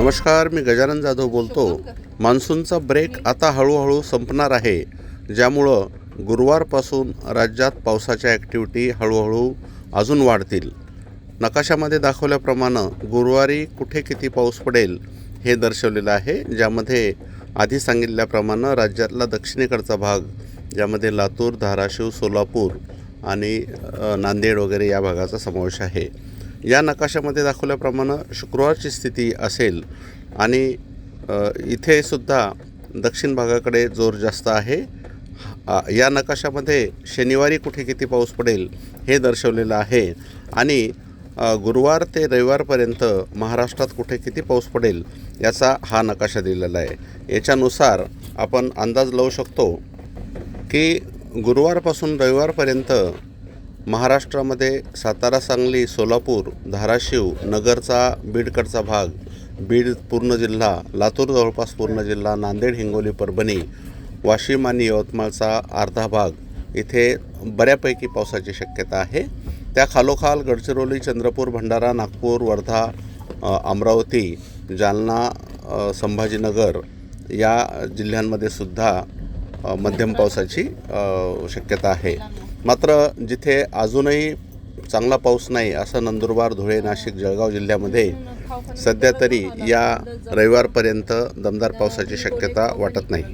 नमस्कार मी गजानन जाधव बोलतो. मान्सूनचा ब्रेक आता हळूहळू संपणार आहे. ज्यामुळं गुरुवारपासून राज्यात पावसाच्या ॲक्टिव्हिटी हळूहळू अजून वाढतील. नकाशामध्ये दाखवल्याप्रमाणे गुरुवारी कुठे किती पाऊस पडेल हे दर्शवलेलं आहे. ज्यामध्ये आधी सांगितल्याप्रमाणे राज्यातला दक्षिणेकडचा भाग ज्यामध्ये लातूर धाराशिव सोलापूर आणि नांदेड वगैरे या भागाचा समावेश आहे. या नकाशामध्ये दाखवल्याप्रमाणे शुक्रवारची स्थिती असेल आणि इथे सुद्धा दक्षिण भागाकडे जोर जास्त आहे. या नकाशामध्ये शनिवारी कुठे किती पाऊस पडेल हे दर्शवलेलं आहे आणि गुरुवार ते रविवारपर्यंत महाराष्ट्रात कुठे किती पाऊस पडेल याचा हा नकाशा दिलेला आहे. याच्यानुसार आपण अंदाज लावू शकतो की गुरुवारपासून रविवारपर्यंत महाराष्ट्रामध्ये सातारा सांगली सोलापूर धाराशिव नगरचा बीडकडचा भाग बीड पूर्ण जिल्हा लातूर जवळपास पूर्ण जिल्हा नांदेड हिंगोली परभणी वाशिम आणि यवतमाळचा अर्धा भाग इथे बऱ्यापैकी पावसाची शक्यता आहे. त्या खालोखाल गडचिरोली चंद्रपूर भंडारा नागपूर वर्धा अमरावती जालना संभाजीनगर या जिल्ह्यांमध्ये सुद्धा मध्यम पावसाची शक्यता आहे. मात्र जिथे अजूनही चांगला पाऊस नाही असं नंदुरबार धुळे नाशिक जळगाव जिल्ह्यामध्ये सध्या तरी या रविवारपर्यंत दमदार पावसाची शक्यता वाटत नाही.